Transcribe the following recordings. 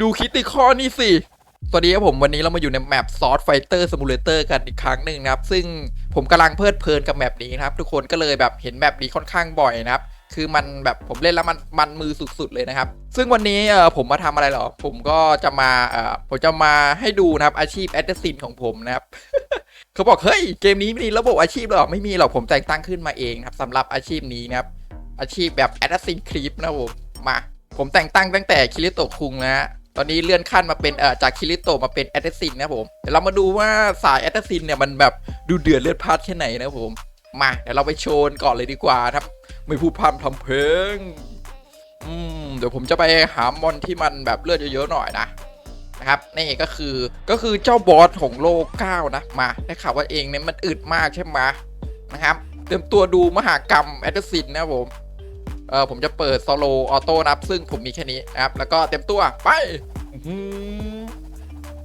ดูคิติข้อนี่สิ สวัสดีครับผมวันนี้เรามาอยู่ในแมปซอสไฟเตอร์สมูเลเตอร์กันอีกครั้งหนึ่งนะครับ ซึ่งผมกำลังเพลิดเพลินกับแมปนี้นะครับ ทุกคนก็เลยแบบเห็นแมปนี้ค่อนข้างบ่อยนะครับ คือมันแบบผมเล่นแล้วมันมันมือสุดๆเลยนะครับ ซึ่งวันนี้เออผมมาทำอะไรเหรอ ผมก็จะมาเออผมจะมาให้ดูนะครับอาชีพแอดซินของผมนะครับเขาบอกเฮ้ยเกมนี้มีระบบอาชีพหรอไม่มีหรอกผมแต่งตั้งขึ้นมาเองครับสำหรับอาชีพนี้นะครับอาชีพแบบแอดซินคลิปนะผมมา ผมแต่งตั้งตั้งแต่คิริโตคุงนะฮะ ตอนนี้เลื่อนขั้นมาเป็นเอ่อจากคิริโตมาเป็นแอดซินนะผมเดี๋ยวเรามาดูว่าสายแอดซินเนี่ยมันแบบดูเดือดเลือดพลานแค่ไหนนะผมมาเดี๋ยวเราไปโชว์ก่อนเลยดีกว่าครับ ไม่พูดพร่ำทำเพลงอืมเดี๋ยวผมจะไปหามอนที่มันแบบเลือดเยอะๆหน่อยนะนะครับนี่ก็คือก็คือเจ้าบอสของโลกเก้านะมาได้ข่าวว่าเองเนี่ยมันอึดมากใช่ไหมนะครับเตรียมตัวดูมหากรรมแอดซินนะผม เออผมจะเปิดโซโลออโต้นะครับ ซึ่งผมมีแค่นี้นะครับ แล้วก็เต็มตัวไป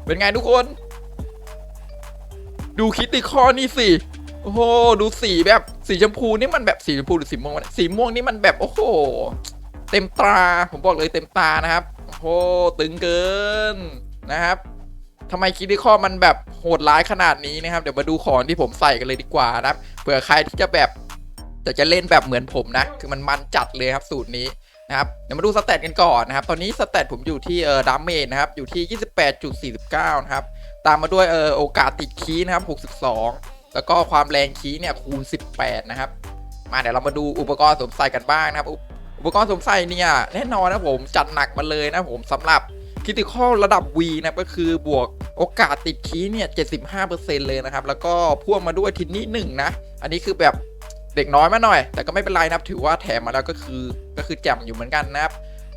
เป็นไงทุกคน ดูคิดติข้อนี่สิ โอ้โห ดูสีแบบสีชมพูนี่มันแบบสีชมพูหรือสีม่วงสีม่วงนี่มันแบบโอ้โห เต็มตา ผมบอกเลยเต็มตานะครับ โอ้โห ตึงเกินนะครับทำไมคิดติข้อมันแบบโหดร้ายขนาดนี้นะครับ เดี๋ยวมาดูของที่ผมใส่กันเลยดีกว่านะครับ เผื่อใครที่จะแบบ แต่จะเล่นแบบเหมือนผมนะ คือมันมันจัดเลยครับสูตรนี้นะครับ เดี๋ยวมาดูสแตทกันก่อนนะครับ ตอนนี้สแตทผมอยู่ที่เออดามเมจนะครับ อยู่ที่ 28.49 นะครับ ตามมาด้วยเออโอกาสติดคีนะครับ 62 แล้วก็ความแรงคีเนี่ยคูณ 18 นะครับ มาเดี๋ยวเรามาดูอุปกรณ์สวมใส่กันบ้างนะครับ อุปกรณ์สวมใส่เนี่ยแน่นอนนะผมจัดหนักมาเลยนะผมสำหรับคิติคอลระดับ V นะก็คือบวกโอกาสติดคีเนี่ย 75%เลยนะครับ แล้วก็พ่วงมาด้วยทินนี่หนึ่งนะ อันนี้คือแบบ เด็กน้อยมาหน่อย แต่ก็ไม่เป็นไรนะครับ ถือว่าแถมมาแล้วก็คือก็คือแจ่มอยู่เหมือนกันนะครับ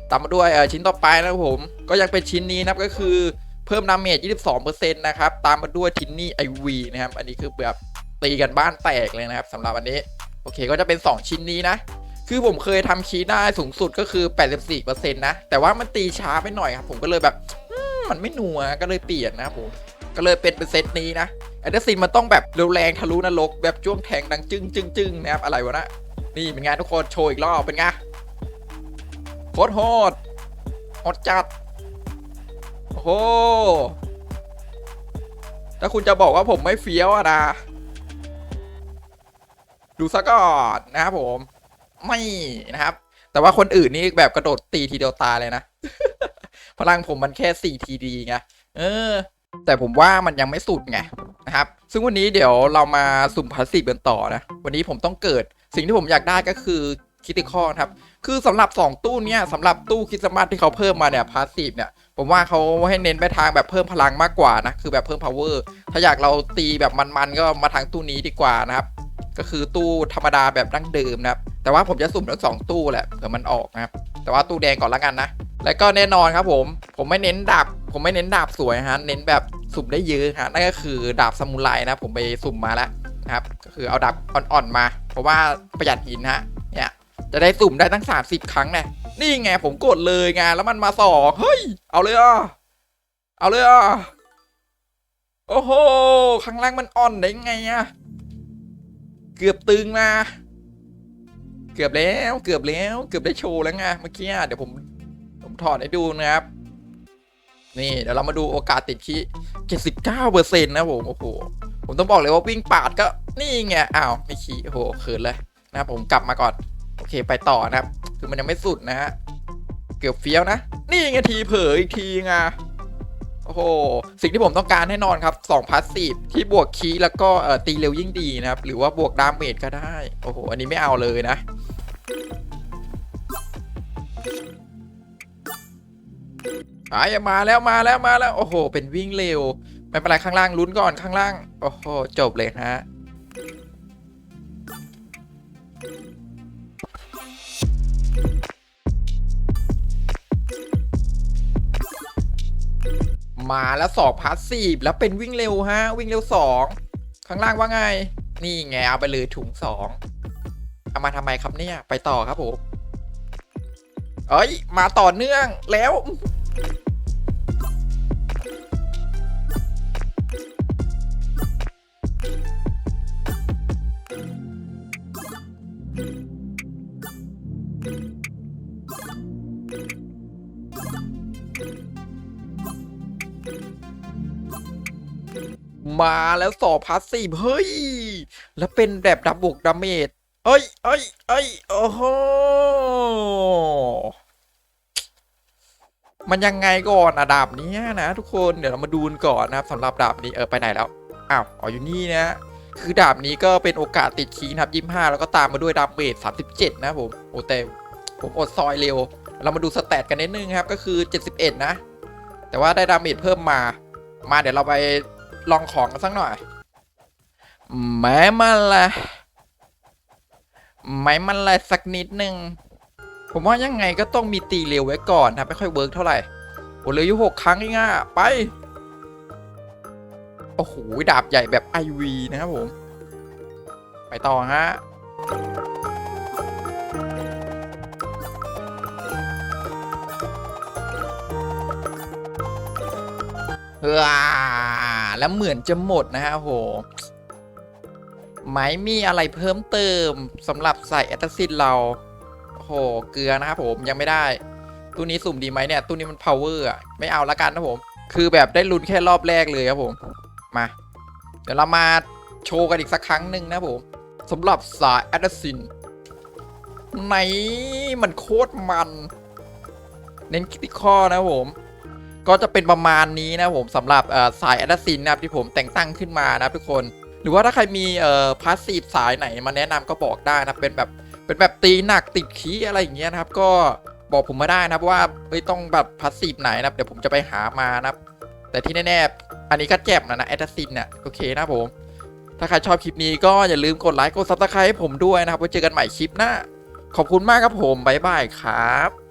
ตามมาด้วยชิ้นต่อไปนะครับผม ก็ยังเป็นชิ้นนี้นะครับก็คือเพิ่มดาเมจ 22%นะครับ ตามมาด้วยทินนี่ไอวีนะครับ อันนี้คือแบบตีกันบ้านแตกเลยนะครับสำหรับอันนี้ โอเคก็จะเป็น 2 ชิ้นนี้นะ คือผมเคยทำคีได้สูงสุดก็คือ 84%นะ แต่ว่ามันตีช้าไปหน่อยครับ ผมก็เลยแบบมันไม่หนัวก็เลยเปลี่ยนนะครับผม ก็เลยเป็นเป็นเซตนี้นะแอนเดซินมันต้องแบบเร็วแรงทะลุนรกแบบจ้วงแทงดังจึ้งจึ้งจึ้งนะครับอะไรวะนะนี่เป็นไงทุกคนโชว์อีกรอบเป็นไงโคตรโหดโหดจัดโอ้โหถ้าคุณจะบอกว่าผมไม่เฟี้ยวอะนะดูซะก่อนนะครับผมไม่นะครับ แต่ว่าคนอื่นนี่แบบกระโดดตีทีเดียวตายเลยนะ พลังผมมันแค่4ทีดีไงเออ แต่ผมว่ามันยังไม่สุดไงนะครับ ซึ่งวันนี้เดี๋ยวเรามาสุ่มพาสซีฟกันต่อนะ วันนี้ผมต้องเกิด สิ่งที่ผมอยากได้ก็คือคิติคอครับ คือสำหรับ 2 ตู้เนี้ยสำหรับตู้คริสต์มาสที่เขาเพิ่มมาเนี่ยพาสซีฟเนี่ย ผมว่าเขาให้เน้นไปทางแบบเพิ่มพลังมากกว่านะ คือแบบเพิ่ม power ถ้าอยากเราตีแบบมันๆก็มาทางตู้นี้ดีกว่านะครับ ก็คือตู้ธรรมดาแบบดั้งเดิมนะครับ แต่ว่าผมจะสุ่มทั้งสองตู้แหละเผื่อมันออกนะครับ แต่ว่าตู้แดงก่อนละกันนะ แล้วก็แน่นอนครับผม ผมไม่เน้นดาบ ผมไม่เน้นดาบสวยฮะ เน้นแบบสุ่มได้เยอะฮะ นั่นก็คือดาบซามูไรนะ ผมไปสุ่มมาแล้วนะครับ ก็คือเอาดาบอ่อนๆมา เพราะว่าประหยัดหินฮะ เนี่ย จะได้สุ่มได้ตั้ง 30 ครั้งเนี่ยนี่ไงผมกดเลยไงแล้วมันมาสองเฮ้ย เอาเลยอะ เอาเลยอะ โอ้โห ข้างล่างมันอ่อนได้ไงอะเกือบตึงนะเกือบแล้ว เกือบแล้ว เกือบได้โชว์แล้วไงเมื่อกี้เดี๋ยวผม ผมถอดให้ดูนะครับ นี่เดี๋ยวเรามาดูโอกาสติดคี้79%นต์นะผมโอ้โหผมต้องบอกเลยว่าวิ่งปาดก็นี่ไงอ้าวไม่ขี่โอ้โหเขินเลยนะผมกลับมาก่อนโอเคไปต่อนะครับ คือมันยังไม่สุดนะฮะเกือบเฟี้ยวนะ นี่ไงทีเผยอีกทีไงโอ้โห สิ่งที่ผมต้องการแน่นอนครับ2พาสซีฟที่บวกคีย์แล้วก็ตีเร็วยิ่งดีนะครับ หรือว่าบวกดาเมจก็ได้ โอ้โห อันนี้ไม่เอาเลยนะ อะมาแล้วมาแล้วมาแล้วโอ้โห เป็นวิ่งเร็ว ไม่เป็นไรข้างล่างลุ้นก่อนข้างล่าง โอ้โห จบเลยฮะมาแล้วสองพาสซีฟแล้วเป็นวิ่งเร็วฮะ วิ่งเร็วสองข้างล่างว่าไง นี่ไงเอาไปเลยถุงสองเอามาทำไมครับเนี่ย ไปต่อครับผมเอ้ย มาต่อเนื่องแล้ว มาแล้วสอบพาสซีฟเฮ้ย แล้วเป็นแบบดับบวกดาเมจเอ้ยเอ้ยเอ้ยโอ้โหมันยังไงก่อนอะดาบเนี้ยนะทุกคนเดี๋ยวเรามาดูกันก่อนนะครับสำหรับดาบนี้เออไปไหนแล้วอ้าวอ๋ออยู่นี่นะคือดาบนี้ก็เป็นโอกาสติดคีนะครับยี่ห้าแล้วก็ตามมาด้วยดาเมจสามสิบเจ็ดนะผมโอ้แต่ผมอดซอยเร็ว เรามาดูสแตทกันนิดนึงครับก็คือ71นะ แต่ว่าได้ดาเมจเพิ่มมา มาเดี๋ยวเราไป ลองของกันสักหน่อยแม้มันละแม้มันละสักนิดนึง ผมว่ายังไงก็ต้องมีตีเร็วไว้ก่อนนะไม่ค่อยเวิร์กเท่าไหร่โอ้เหลยอยู่หกครั้งเองอะไป โอ้โห ดาบใหญ่แบบ IV นะครับผม ไปต่อฮะว้า แล้วเหมือนจะหมดนะฮะโหไหมมีอะไรเพิ่มเติมสำหรับใส่แอตซินเราโหเกลือนะครับผมยังไม่ได้ ตู้นี้สุ่มดีไหมเนี่ย ตู้นี้มัน power อะไม่เอาละกันนะผม คือแบบได้ลุ้นแค่รอบแรกเลยครับผม มา เดี๋ยวเรามาโชว์กันอีกสักครั้งหนึ่งนะผมสำหรับสายแอตซินไหนมันโคตรมัน เน้นคิติคอนะผม ก็จะเป็นประมาณนี้นะผมสำหรับสายแอดซินนะครับที่ผมแต่งตั้งขึ้นมานะทุกคน หรือว่าถ้าใครมีพาสซีฟสายไหนมาแนะนำก็บอกได้นะเป็นแบบเป็นแบบตีหนักติดขี้อะไรอย่างเงี้ยนะครับ ก็บอกผมมาได้นะครับว่าเอ้ยต้องแบบพาสซีฟไหนนะเดี๋ยวผมจะไปหามานะครับแต่ที่แน่ๆอันนี้ก็แจ่มนะนะแอดซินเนี่ยโอเคนะผม ถ้าใครชอบคลิปนี้ก็อย่าลืมกดไลค์กดซับสไครต์ให้ผมด้วยนะครับไว้เจอกันใหม่คลิปหน้าขอบคุณมากครับผมบ๊ายบายครับ